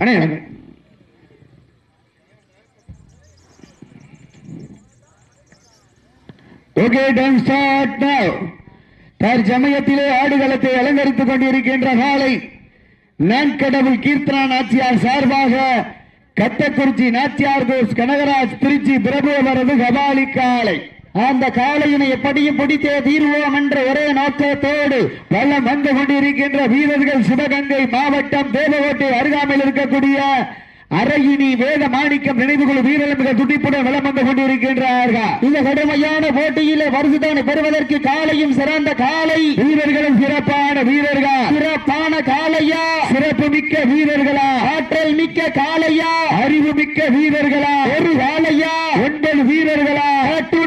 அண்ணே okay done start now தற்சமயத்திலே ஆடுகளத்தை அலங்கரித்துக் கொண்டிருக்கின்ற காலை நான்கடவுள் கீர்த்தனா நாச்சியார் சார்பாக கத்தக்குறிச்சி நாச்சியார் கோஸ் கனகராஜ் திருச்சி பிரபு அவரது கபாலி காலை. அந்த காளையினை எப்படியும் பிடித்தே தீர்வோம் என்ற ஒரே நோக்கத்தோடு பலம் வந்து கொண்டிருக்கின்ற வீரர்கள் சிவகங்கை மாவட்டம் தேவகோட்டை அருகாமையில் இருக்கக்கூடிய அரையினி வேத மாணிக்கம் நினைவுகள் வீரர்கள் மிக துடிப்புடன் வளம் வந்து கொண்டிருக்கின்றார்கள். இந்த கடுமையான போட்டியிலே வருஷத்தான பெறுவதற்கு காலையும் சிறந்த காலை வீரர்களும் சிறப்பான வீரர்கள்? சிறப்பான காலையா சிறப்பு மிக்க வீரர்களா? ஆற்றல் மிக்க காலையா அறிவு மிக்க வீரர்களா? ஒரு காலையா ஒன்பது வீரர்களா?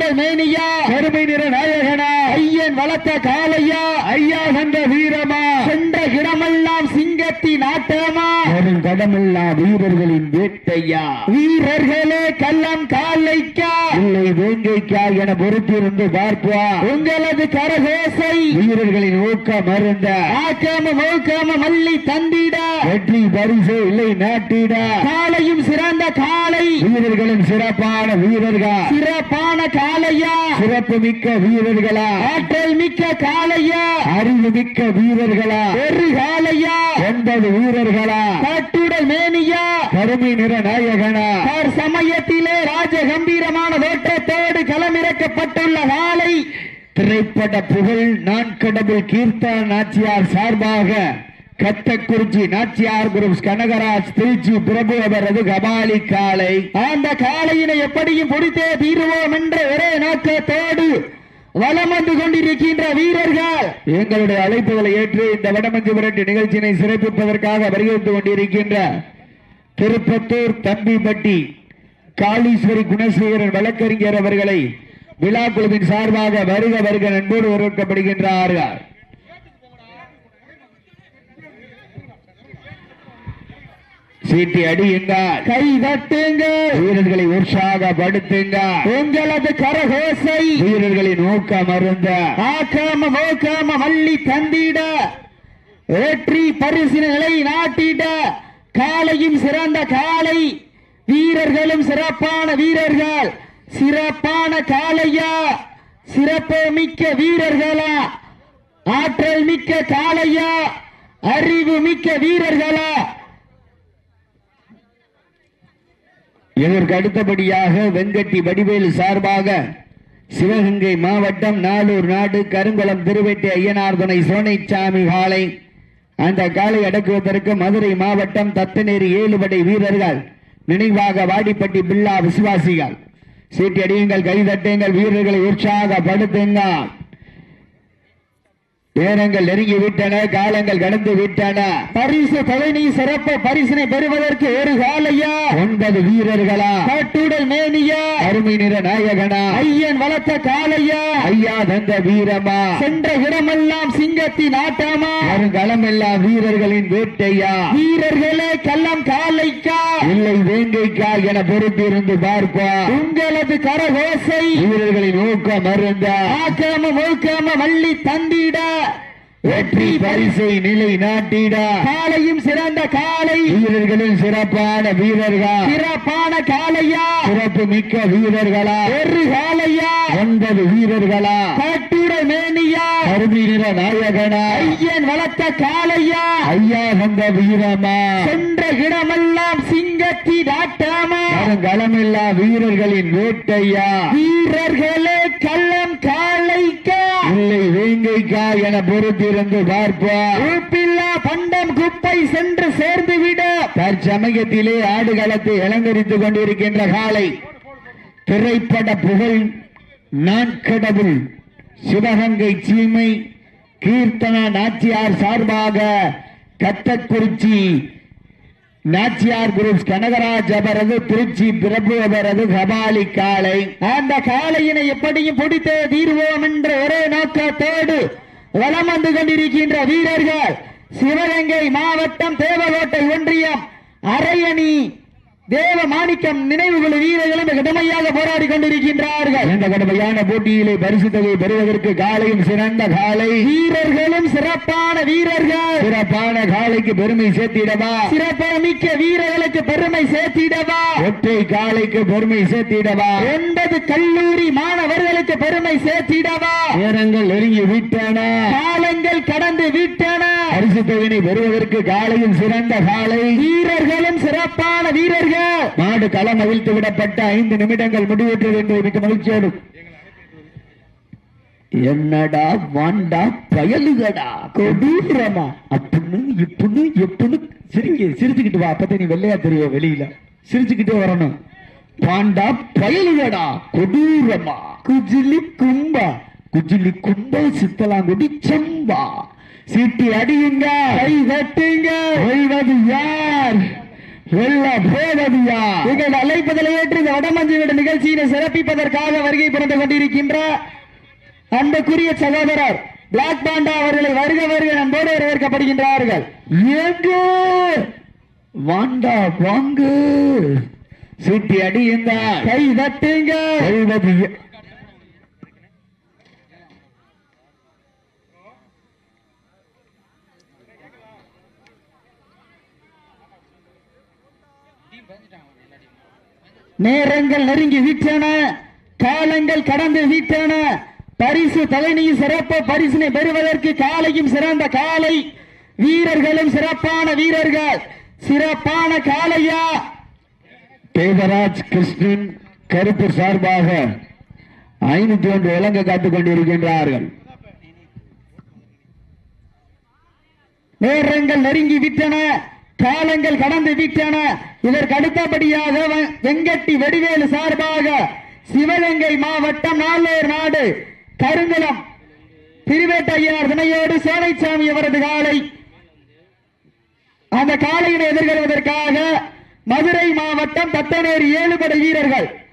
காட்டுடை மேனியா. பெருமை நிற நாயகனா. ஐயன் வளர்த்த காலையா ஐயா வந்த வீரமா. ஆட்டமா வரும் கடமெல்லாம் வீரர்களின் வேட்டையா? வீரர்களே கள்ளம் காலைக்கா? இல்லை வேங்கைக்கா என பொறுத்திருந்து பார்ப்பா. உங்களது கரகோசை. வீரர்களின் ஊக்கம் மருந்த ஆக்காம மௌக்காம மல்லி தந்திட. வெற்றி பரிசு இல்லை நாட்டிட. காலையும் சிறந்த காலை வீரர்களும் சிறப்பான வீரர்கள்? சிறப்பான காலையா சிறப்பு மிக்க வீரர்களா? ஆற்றல் மிக்க காலையா அறிவு மிக்க வீரர்களா? ஒரு காலையா ஒன்பது வீரர்களா? காட்டுடல் மேனியா? கருமை நிற நாயகனா? அவர் சமயத்திலே ராஜ கம்பீரமான தோற்றத்தோடு களமிறக்கப்பட்டுள்ள காலை திரைப்பட புகழ் நான் கடவுள் கீர்த்தா நாச்சியார் சார்பாக கத்தக்குறிச்சி நாச்சியார் குரூப்ஸ் கனகராஜ் திருச்சி பிரபு அவரது கபாலி காலை. அந்த காளையினை எப்படியும் பிடித்தே தீருவோம் என்ற ஒரே நோக்கத்தோடு வலம் வந்து கொண்டிருக்கின்ற வீரர்கள். எங்களுடைய அழைப்புகளை ஏற்று இந்த வடமஞ்சு விரட்டு நிகழ்ச்சியினை சிறப்பிப்பதற்காக வருகிறது கொண்டிருக்கின்ற திருப்பத்தூர் தம்பிப்பட்டி காளீஸ்வரி குணசேகரன் வழக்கறிஞர் அவர்களை விழா குழுவின் சார்பாக வருக வருக நண்போடு வரவேற்கப்படுகின்றார்கள். சீட்டி அடியுங்க கை தட்டுங்க வீரர்களை உற்சாகப்படுத்துங்க உங்களது கரகோசை. வீரர்களின் ஊக்கம் அருந்த. ஆக்காம நோக்காம மல்லி தந்திட. வெற்றி பரிசினை நாட்டிட. காலையும் சிறந்த காலை. வீரர்களும் சிறப்பான வீரர்கள். சிறப்பான காளையா. சிறப்பு மிக்க வீரர்களா. ஆற்றல் மிக்க காளையா. அறிவு மிக்க வீரர்களா. இதற்கு அடுத்தபடியாக வெங்கட்டி வடிவேலு சார்பாக சிவகங்கை மாவட்டம் நாலூர் நாடு கருங்குளம் திருவெட்டி ஐயனார் துணை சோனைச்சாமி காலை அந்த காலை அடக்குவதற்கு மதுரை மாவட்டம் தத்தநேரி ஏழுபடை வீரர்கள் நினைவாக வாடிப்பட்டி பில்லா விசுவாசிகள். சீட்டி அடியுங்கள் கைதட்டுங்கள் வீரர்களை உற்சாகப்படுத்துங்கள். நேரங்கள் நெருங்கி விட்டன காலங்கள் கடந்து விட்டன பரிசு பழனி சிறப்பு பரிசினை பெறுவதற்கு ஒரு காலையா? ஒன்பது வீரர்களா? காட்டுடல் மேனியா? அருமை நிற நாயகனா? ஐயன் வளர்த்த காலையா ஐயா தந்த வீரமா? சென்ற இடமெல்லாம் சிங்கத்தின் ஆட்டமா? வருங்களமெல்லாம் வீரர்களின் வேட்டையா? வீரர்களே கள்ளம் காலைக்கா இல்லை வேங்கைக்கா என பொறுத்திருந்து பார்ப்பா. உங்களது கரகோசை வீரர்களின் ஊக்கம் மருந்த ஆக்காம மூக்காம வள்ளி தந்திட. வெற்றி பரிசை நிலை நாட்டிட. காலையும் சிறந்த காலை வீரர்களும் சிறப்பான வீரர்கள். சிறப்பான காலையா சிறப்பு மிக்க வீரர்களா. ஒரு காலையா ஒன்பது வீரர்களா? காட்டுட மேனியா? நிற நாயகனா? ஐயன் வளர்த்த காலையா ஐயா வந்த வீரமா? சென்ற இடமெல்லாம் சிங்கத்தி நாட்டாமா களமில்லா வீரர்களின் வேட்டையா? வீரர்களே கள்ளம் காளைக்கா? இல்லை வேங்கைக்கா என பொறுத்திருந்து பார்ப்பா. உப்பில்லா பண்டம் குப்பை சென்று சேர்ந்து விட தற்சமயத்திலே ஆடுகளத்தை அலங்கரித்துக் கொண்டிருக்கின்ற காலை திரைப்பட புகழ் நான்கடவுள் சிவகங்கை சீமை கீர்த்தனா நாச்சியார் சார்பாக கத்தக்குறிச்சி நாச்சியார் குரூப் கனகராஜ் அவரது திருச்சி பிரபு அவரது கபாலி காளை. அந்த காளையினை எப்படியும் பிடித்தே தீர்வோம் என்ற ஒரே நோக்கத்தோடு வலம் வந்து கொண்டிருக்கின்ற வீரர்கள் சிவகங்கை மாவட்டம் தேவகோட்டை ஒன்றியம் அரையணி தேவ மாணிக்கம் நினைவுகள் வீரர்களும் கடுமையாக போராடி கொண்டிருக்கின்றார்கள். இந்த கடுமையான போட்டியிலே பரிசு தொகை பெறுவதற்கு காலையும் சிறந்த காலை. வீரர்களும் சிறப்பான வீரர்கள். சிறப்பான காலைக்கு பெருமை சேர்த்திடவா? சிறப்பான மிக்க வீரர்களுக்கு பெருமை சேர்த்திடவா? ஒற்றை காலைக்கு பெருமை சேர்த்திடவா? ஒன்பது கல்லூரி மாணவர்களுக்கு பெருமை சேர்த்திடவா? நேரங்கள் நெருங்கி விட்டன. காலங்கள் கடந்து விட்டன. பரிசு தொகையினை பெறுவதற்கு காலையும் சிறந்த காலை. வீரர்களும் சிறப்பான வீரர்கள். மாடு களம் அவிழ்த்து விடப்பட்ட ஐந்து நிமிடங்கள் முடிவுற்றது என்று மிக்க மகிழ்ச்சியோடு. என்னடா வாண்டா பயலுகடா கொடூரமா? அப்படின்னு இப்படின்னு எப்படின்னு சிரிக்க சிரிச்சுக்கிட்டு வா. அப்பதான் நீ வெள்ளையா தெரிய வெளியில. சிரிச்சுக்கிட்டே வரணும். பாண்டா பயலுகடா கொடூரமா? குஜிலி கும்பா? குஜிலி கும்பா சித்தலாங்குடி செம்பா? சீட்டி அடியுங்க கை தட்டுங்க யார்? நீங்கள் அழைப்பதில் ஏற்று இந்த வடமஞ்சு வீடு நிகழ்ச்சியினை சிறப்பிப்பதற்காக வருகை புரிந்து கொண்டிருக்கின்ற அன்புக்குரிய சகோதரர் பிளாக் பாண்டா அவர்களை வருக வருக நண்போடு வரவேற்கப்படுகின்றார்கள். எங்க? வாண்டா வாங்கு. சீட்டி அடியுங்க கை தட்டுங்க நேரங்கள் நெருங்கி விட்டன காலங்கள் கடந்து விட்டன பரிசு தலைமையும் சிறப்பு பரிசினை பெறுவதற்கு காலையும் சிறந்த காலை. வீரர்களும் சிறப்பான வீரர்கள். சிறப்பான காளையா தேவராஜ் கிருஷ்ணன் கருப்பு சார்பாக ஐநூத்தி ஒன்று விலங்கு காத்துக் கொண்டிருக்கின்றார்கள். நேரங்கள் நெருங்கி விட்டன காலங்கள் கடந்து விட்டன. இதற்கு அடுத்தபடியாக வ- வெங்கட்டி வெடிவேலு சார்பாக சிவகங்கை மாவட்டம் நாளேர் நாடு கருங்குளம். திருவேட்டையார் துணையோடு சோனைசாமி அவரது காலை. அந்த காலையினை எதிர்கொள்வதற்காக மதுரை மாவட்டம் தத்தனேரி ஏழுபடை வீரர்கள்.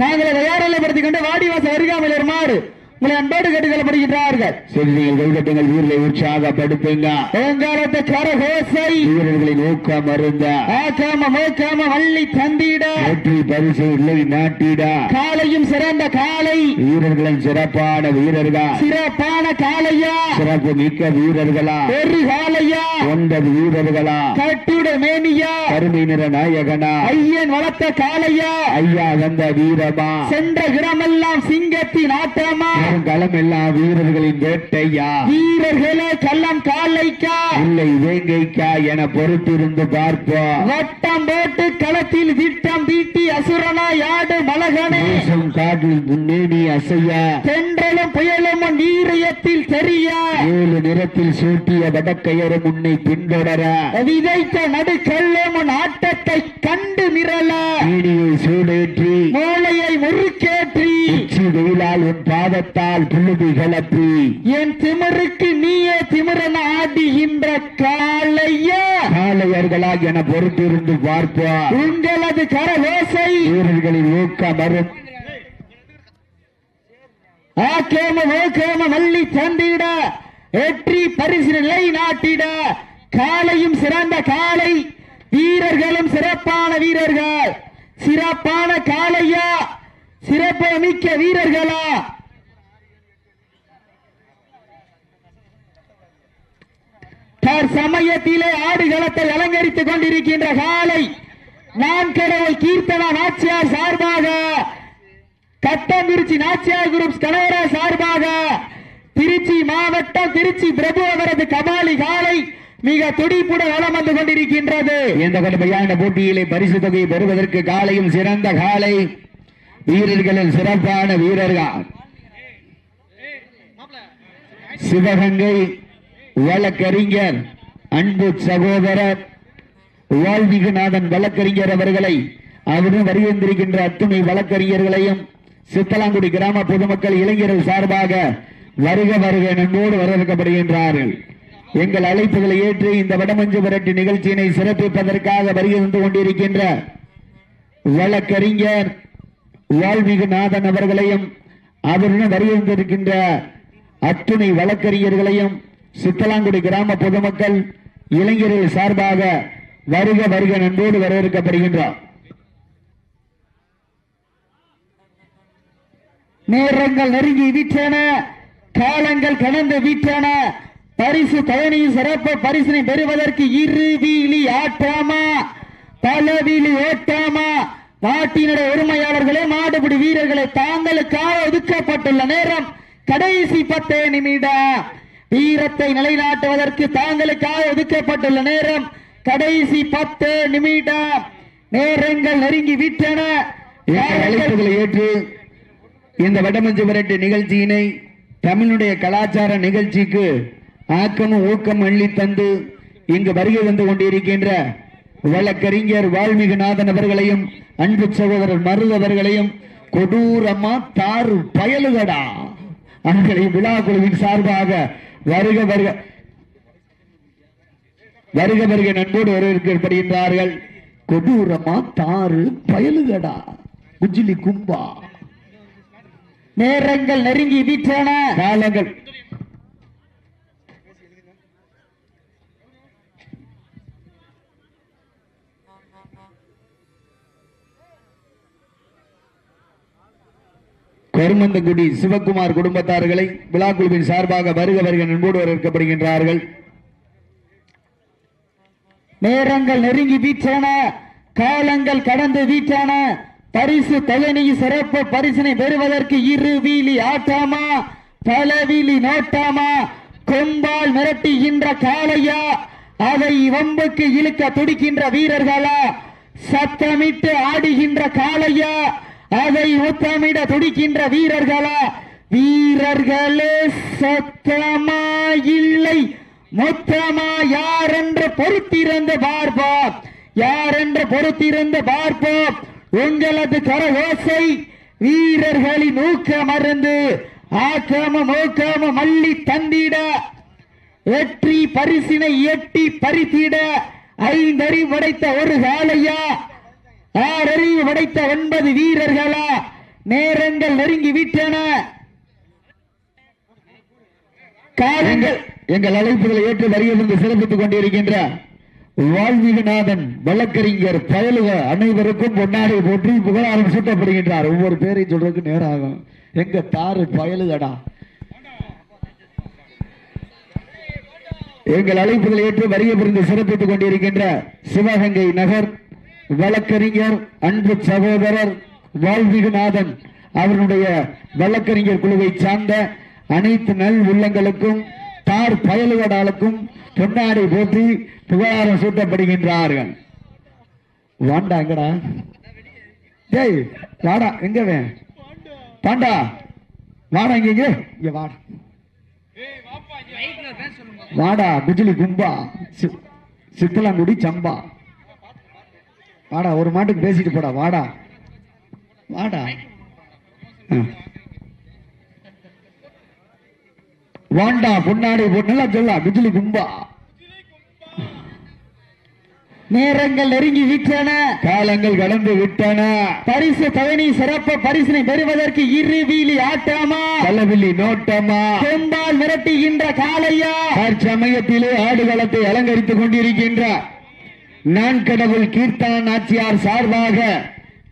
தாங்களை தயாரிலைப்படுத்திக் கொண்டு வாடிவாச வருகாமல் வருமாறு அன்போடு கேட்டுக்கொள்ளப்படுகின்றார்கள். சரி நீங்கள் கைகட்டுங்கள் வீரர்களை உற்சாகப்படுத்துங்க. ஓங்காலத்தை கரகோசை வீரர்களின் ஊக்கம் அருந்த ஆக்காம மோக்காம வள்ளி தந்திட. வெற்றி பரிசு இல்லை நாட்டிட. காலையும் சிறந்த காலை. வீரர்களின் சிறப்பான வீரர்கள். சிறப்பான காலையா. சிறப்பு மிக்க வீரர்களா. ஒரு காலையா. ஒன்பது வீரர்களா? கட்டுட மேனியா? கருமை நிற நாயகனா? ஐயன் வளர்த்த காலையா ஐயா வந்த வீரமா? சென்ற இடமெல்லாம் சிங்கத்தின் ஆட்டமா? களம் எல்லாம் வீரர்களின் வேட்டையா? வீரர்களே கள்ளம் காலைக்கா? இல்லை வேங்கைக்கா என பொறுத்திருந்து பார்ப்போம். வட்டம் போட்டு களத்தில் திட்டம் தீட்டி அசுரனா யாடு மலகனே? காட்டில் முன்னேறி அசைய? தென்றலும் புயலும் உன் வீரியத்தில் தெரிய? ஏழு நிறத்தில் சூட்டிய வடக்கையரும் உன்னை பின்தொடர. விதைத்த நடுக்கல்லும் உன் ஆட்டத்தை கண்டு மிரள. வீடியை சூடேற்றி. மூளையை முறுக்கேற்றி. உச்சி வெயிலால் உன் பாதத்தால் புழுதி கிளப்பி என் திமிருக்கு நீயே திமிரன ஆடுகின்ற காளையா. காளையர்களாக என பொறுத்திருந்து பார்ப்போம் உங்களது கரவோசை வீரர்களின் ஊக்கம் வரும். ஆக்கேம ஓகேம வள்ளி தந்திட. வெற்றி பரிசு நிலை நாட்டிட காலையும் சிறந்த காலை வீரர்களும் சிறப்பான வீரர்கள். சிறப்பான காளையா? சிறப்பு மிக்க வீரர்களா? சமயத்திலே ஆடுகளத்தை அலங்கரித்துக் கொண்டிருக்கின்ற காலை நான் கடவுள் கீர்த்தனா நாச்சியார் சார்பாக கட்டங்குறிச்சி நாச்சியார் குரூப் கனகரா சார்பாக திருச்சி மாவட்டம் திருச்சி பிரபு அவரது கபாலி காலை மிக துடிப்புடன் வளம் வந்து கொண்டிருக்கின்றது. இந்த கடுமையான போட்டியிலே பரிசு தொகையை பெறுவதற்கு காலையும் சிறந்த காலை. வீரர்களின் சிறப்பான வீரர்கள். சிவகங்கை வழக்கறிஞர் அன்பு சகோதரர் வாழ்விகுநாதன் வழக்கறிஞர் அவர்களை அவரும் வருகின்றிருக்கின்ற அத்துணை வழக்கறிஞர்களையும் சித்தலாங்குடி கிராம பொதுமக்கள் இளைஞர்கள் சார்பாக வருக வருக நம்மோடு வரவேற்கப்படுகின்றார்கள். எங்கள் அழைப்புகளை ஏற்று இந்த வடமஞ்சு புரட்டு நிகழ்ச்சியினை சிறப்பிப்பதற்காக வருகை வந்து கொண்டிருக்கின்ற வழக்கறிஞர் வாழ்மிகு நாதன் அவர்களையும் அவருடன் வருகின்றிருக்கின்ற அத்துணை வழக்கறிஞர்களையும் சித்தலாங்குடி கிராம பொதுமக்கள் இளைஞர்கள் சார்பாக வருக வருக நண்போடு வரவேற்கப்படுகின்றார் நேரங்கள் நெருங்கி விட்டன காலங்கள் கடந்து வீட்டான பரிசு பயணியின் சிறப்பு பரிசினை பெறுவதற்கு இரு வீலி ஆட்டாமா பலவீலி ஓட்டாமா நாட்டினுடைய உரிமையாளர்களே மாடுபிடி வீரர்களை தாங்களுக்காக ஒதுக்கப்பட்டுள்ள நேரம் கடைசி பத்தே நிமிடம். வீரத்தை நிலைநாட்டுவதற்கு தாங்களுக்காக ஒதுக்கப்பட்டுள்ள நேரம் கடைசி பத்து நிமிடம். நேரங்கள் நெருங்கி விட்டன ஏற்று இந்த வடமஞ்சு விரட்டு நிகழ்ச்சியினை தமிழுடைய கலாச்சார நிகழ்ச்சிக்கு ஆக்கமும் ஊக்கம் அள்ளி தந்து இங்கு வருகை வந்து கொண்டிருக்கின்ற வழக்கறிஞர் வால்மீகிநாதன் அவர்களையும் அன்பு சகோதரர் மருது அவர்களையும் கொடூரமா தாறு பயலுகடா அவர்களை விழா குழுவின் சார்பாக வருக வருக வருக வருக நண்போடு வரவேற்கப்படுகின்றார்கள். கொடூரமா தாறு பயலுகடா குஜிலி கும்பா. நேரங்கள் நெருங்கி விட்டன காலங்கள். கருமந்தங்குடி சிவகுமார் குடும்பத்தார்களை விழாக்குழுவின் சார்பாக வருக வருக நண்போடு வரவேற்கப்படுகின்றார்கள். நேரங்கள் நெருங்கி வீற்றன. காலங்கள் கடந்து வீற்றன. பரிசு தொகைனி சிறப்பு பரிசினை பெறுவதற்கு இரு வீலி ஆட்டாமா பல வீலி நோட்டாமா கொம்பால் மிரட்டுகின்ற காளையா அதை வம்புக்கு இழுக்க துடிக்கின்ற வீரர்களா சத்தமிட்டு ஆடுகின்ற காளையா அதை முத்தமிட துடிக்கின்ற வீரர்களா வீரர்களே சத்தமா இல்லை மொத்தமா யார் என்று பொறுத்திருந்து பார்ப்போம் யார் என்று பொறுத்திருந்து பார்ப்போம். உங்களது கரவோசை வீரர்களின் ஊக்கம் மருந்து ஆக்கமும் ஊக்கமும் மல்லி தந்திட வெற்றி பரிசினை எட்டி பறித்திட ஐந்தறிவு உடைத்த ஒரு காலையா ஆறறிவு உடைத்த ஒன்பது வீரர்களா? நேரங்கள் நெருங்கி விட்டன. காலங்கள் எங்கள் அழைப்புகளை ஏற்று வருகை சிறப்பித்துக் கொண்டிருக்கின்ற வால்மீகநாதன் வழக்கறிஞர் பயலுக அனைவருக்கும் பொன்னாடை போற்றி புகழாரம் சூட்டப்படுகின்றார். ஒவ்வொரு பேரையும் சொல்றதுக்கு நேரம் ஆகும் எங்க தாரு பயலுகடா. எங்கள் அழைப்புகளை ஏற்று வரிய புரிந்து சிறப்பித்துக் கொண்டிருக்கின்ற சிவகங்கை நகர் வழக்கறிஞர் அன்பு சகோதரர் வாழ்விகுநாதன் அவருடைய வழக்கறிஞர் குழுவை சார்ந்த அனைத்து நல் உள்ளங்களுக்கும் தார் பயலுகடாளுக்கும் பொன்னாடை போற்றி புகழாரம் சூட்டப்படுகின்றார்கள். வாண்டா எங்கடா? டேய் வாடா எங்க பாண்டா வாடா இங்க இங்க. வாடா. வாடா பிஜிலி கும்பா. சி- சித்தலாங்குடி சம்பா. வாடா ஒரு மாட்டுக்கு பேசிட்டு போடா வாடா. வாடா. ஆ. வாண்டா பொன்னாடி பொண்ணு சொல்லா பிஜிலி கும்பா. நேரங்கள் நெருங்கி விட்டன. காலங்கள் கடந்து விட்டன. பரிசு பழனி சிறப்பு பரிசினை பெறுவதற்கு இரு வீலி ஆட்டமா? பல்லவில்லி நோட்டமா? கொம்பால் மிரட்டுகின்ற காளையா? தற்சமயத்திலே ஆடுகளத்தை அலங்கரித்துக் கொண்டிருக்கின்ற நான் கடவுள் கீர்த்தன நாச்சியார் சார்பாக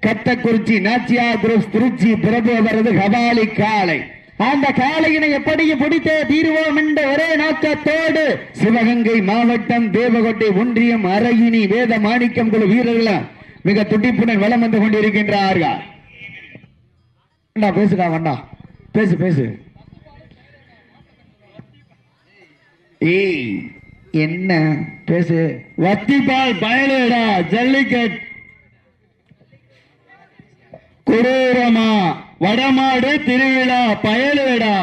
கத்தக்குறிச்சி நாச்சியார் குரூப் திருச்சி பிரபு அவரது கபாலி காளை அந்த காளையினை எப்படியும் பிடித்தே தீர்வோம் என்ற ஒரே நோக்கத்தோடு சிவகங்கை மாவட்டம் தேவகோட்டை ஒன்றியம் அரையினி வேத மாணிக்கம் குழு வீரர்கள் மிக துடிப்புடன் வலம் வந்து கொண்டிருக்கின்றார்கள். வேண்டா பேசுடா வேண்டா. பேசு பேசு. ஏய் என்ன? பேசு. வத்திபால் பயலுடா ஜல்லிக்கட் கொடூரமா வடமாடு திருவிழா பயலேடா.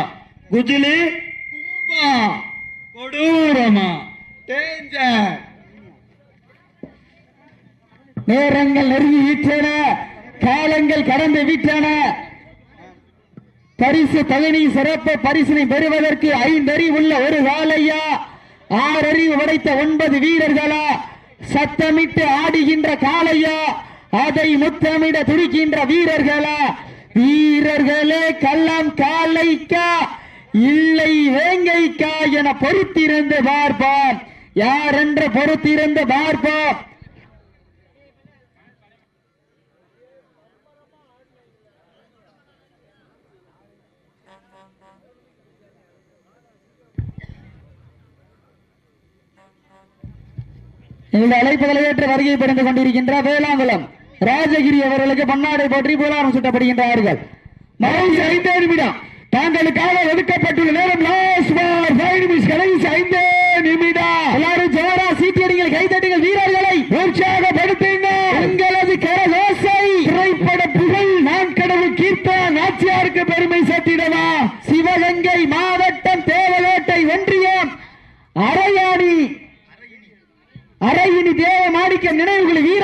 குஜிலி கும்பா கொடூரமா டேஞ்சர் நேரங்கள் நெருங்கி விட்டன காலங்கள் கடந்து விட்டன பரிசு தகுதி சிறப்பு பரிசினை பெறுவதற்கு ஐந்தறி உள்ள ஒரு வாழையா? ஆறறிவு உடைத்த ஒன்பது வீரர்களா? சத்தமிட்டு ஆடுகின்ற காலையா அதை முத்தமிட துடிக்கின்ற வீரர்களா வீரர்களே கள்ளம் காலைக்கா இல்லை வேங்கைக்கா என பொறுத்திருந்து பார்ப்போம். யார் என்று பொறுத்திருந்து பார்ப்போம்? இந்த அழைப்புகளை ஏற்று வருகை பிறந்து கொண்டிருக்கின்ற வேளாங்குளம் ராஜகிரி அவர்களுக்கு பன்னாடை போற்றி புலாரம் சுட்டப்படுகின்றார்கள். கடைசி ஐந்தே நிமிடம். தாங்களுக்காக ஒதுக்கப்பட்டுள்ள நேரம் லாஸ்ட் பார் ஃபைவ் நிமிஷம் கடைசி ஐந்தே நிமிடம். எல்லாரும் ஜோரா சீட்டியடிகள் கைதட்டுங்கள் வீரர்களை. உற்சாகப்படுத்துங்கள். உங்களது கரகோசை. திரைப்பட புகழ் நான் கடவுள் கீர்த்தா நாச்சியாருக்கு பெருமை சேர்த்திடவா? சிவகங்கை மாவட்டம் தேவலோட்டை ஒன்றியம் அரையாணி அரையினி தேவ மாணிக்க நினைவுகள் வீர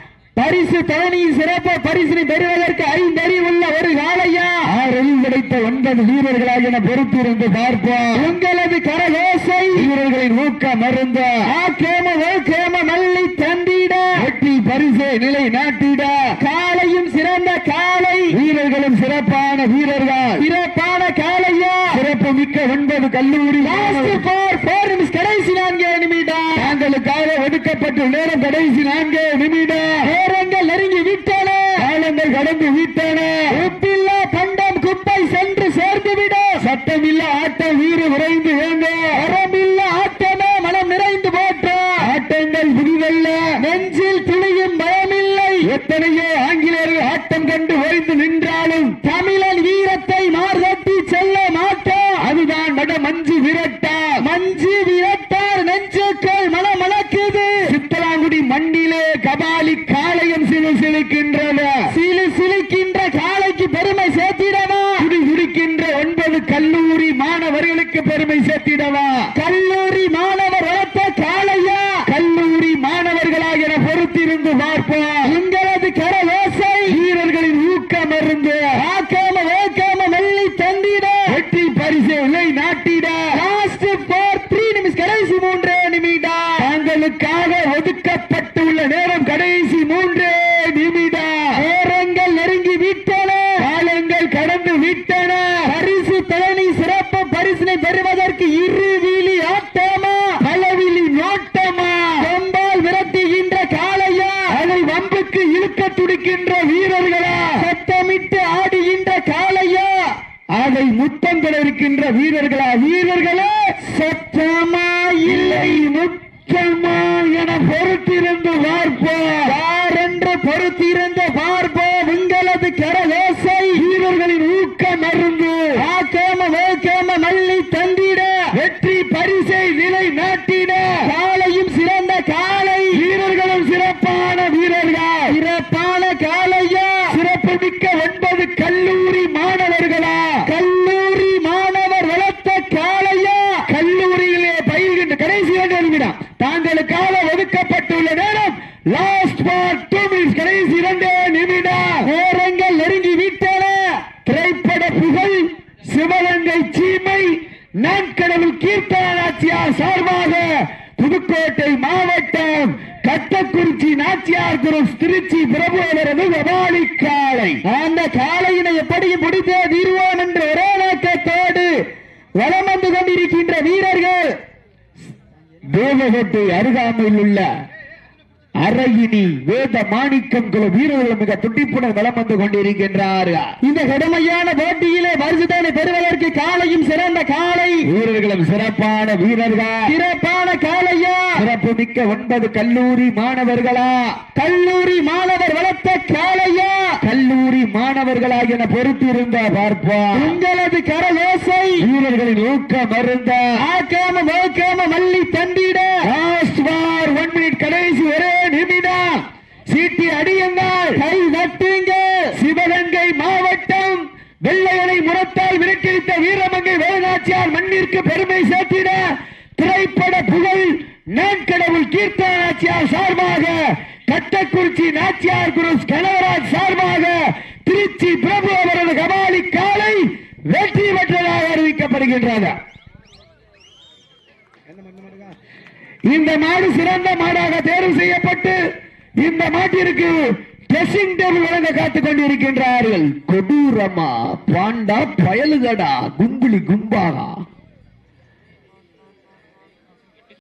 பரிசு தவணையின் சிறப்பு பரிசினை பெறுவதற்கு ஐந்தறி உள்ள ஒரு காலையா ஆறில் கிடைத்த ஒன்பது வீரர்களாக பொறுத்திருந்து பார்ப்போம். உங்களது கரகோசை? வீரர்களின் ஊக்க மருந்து. ஆக்கேம ஓகேம மல்லி தந்திட. வெற்றி பரிசு நிலை நாட்டிட. காலையும் சிறந்த காலை வீரர்களும் சிறப்பான வீரர்கள். சிறப்பான காலையா சிறப்பு மிக்க ஒன்பது கல்லூரி கடைசி நான்கே நிமிடம் தாங்களுக்காக ஒதுக்கப்பட்ட நேரம் கடைசி நான்கே நிமிடம் நேரங்கள் நெருங்கி விட்டன காலங்கள் பெருமை சேர்த்திடவா கல்லூரி மாணவர் வளர்த்த காளையா கல்லூரி மாணவர்களாக என பொறுத்திருந்து பார்ப்போம் உங்களது கரவோசை வீரர்களின் ஊக்கம் இருந்து ஆக்காம வேக்காம மெல்லி தந்திட வெற்றி பரிசு இல்லை நாட்டிட லாஸ்ட் ஃபார் த்ரீ நிமிஷம் கடைசி மூன்றே நிமிடம் தாங்களுக்காக ஒதுக்கப்பட்டுள்ள நேரம் கடைசி மூன்றே நிமிடம் நேரங்கள் நெருங்கி விட்டன காலங்கள் கடந்து விட்டன பரிசு தலைமை சிறப்பு பரிசினை பெறுவதற்கு இரு வீலி ஆட்டமா பலவிழி நோட்டமா கொம்பால் விரட்டுகின்ற காளையா அதை வம்புக்கு இழுக்க துடிக்கின்ற வீரர்களா சத்தமிட்டு ஆடுகின்ற காளையா அதை முத்தங்கள் இருக்கின்ற வீரர்களா வீரர்களே சத்தமா இல்லை முத்தமா என பொறுத்திருந்து பார்ப்போம் யார் என்று பொறுத்திருந்து பார்ப்போம் உங்களது கரவேசை வீரர்களின் ஊக்கம் அருந்து ஆக்காம வேக்காம மல்லி தந்திட வெற்றி பரிசை நிலை நாட்டிட காலையும் சிறந்த காலை வீரர்களும் சிறப்பான வீரர்கள் சிறப்பான காலையா சிறப்பு மிக்க ஒன்பது கல்லூரி மாணவர்களா கல்லூரி மாணவர் வளர்த்த காலையா கல்லூரியிலே பயிர்கின்ற கடைசி இரண்டு நிமிடம் தாங்களுக்காக ஒதுக்கப்பட்டுள்ள நேரம் லாஸ்ட் பார்ட் டூ மினிட்ஸ் கடைசி இரண்டு நிமிடம் நேரங்கள் நெருங்கி விட்டன திரைப்பட புகழ் சிவகங்கை சீமை நான்கடவுள் கீர்த்தனாச்சியார் சார்பாக புதுக்கோட்டை மாவட்டம் கட்டக்குறிச்சி நாச்சியார் குரு திருச்சி பிரபு அவரது கபாலி காளை அந்த காளையினை எப்படியும் பிடித்தே தீர்வோம் என்ற ஒரே நோக்கத்தோடு வலம் வந்து கொண்டிருக்கின்ற வீரர்கள் தேவகோட்டை அருகாமையில் உள்ள அரையினி வேத மாணிக்கம் குல வீரர்கள் மிக துடிப்புடன் வளம் வந்து கொண்டிருக்கின்றார்கள். இந்த கடுமையான போட்டியிலே பரிசுதனை பெறுவதற்கு காலையும் சிறந்த காலை வீரர்களும் சிறப்பான வீரர்கள். சிறப்பான காலையா சிறப்பு மிக்க ஒன்பது கல்லூரி மாணவர்களா? கல்லூரி மாணவர் வளர்த்த காலையா கல்லூரி மாணவர்களாக என பொறுத்திருந்த பார்ப்பா உங்களது கரலோசை. வீரர்களின் ஊக்க மருந்த ஆக்காம மோக்காம மல்லி தண்டிட ஒன் மினிட் கடைசி ஒரே நிமிடம். சீட்டி அடியுங்கள். கை தட்டுங்க. சிவகங்கை மாவட்டம் வெள்ளையனை முரத்தால் விரட்டித்த வீரமங்கை வேலாச்சியார் மண்ணிற்கு பெருமை சேர்த்திட திரைப்பட புகழ் நான்கடவுள் கீர்த்தனாச்சியார் சார்பாக கட்டக்குறிச்சி நாச்சியார் குரு கனகராஜ் சார்பாக திருச்சி பிரபு அவரது கபாலி காலை வெற்றி பெற்றதாக அறிவிக்கப்படுகின்றது. இந்த மாடு சிறந்த மாடாக தேர்வு செய்யப்பட்டு இந்த மாட்டிற்கு டிரெஸ்ஸிங் டேபிள் வழங்க காத்துக் கொண்டிருக்கின்றார்கள். கொடூரமா பாண்டா பயலுகடா கும்புலி கும்பாகா.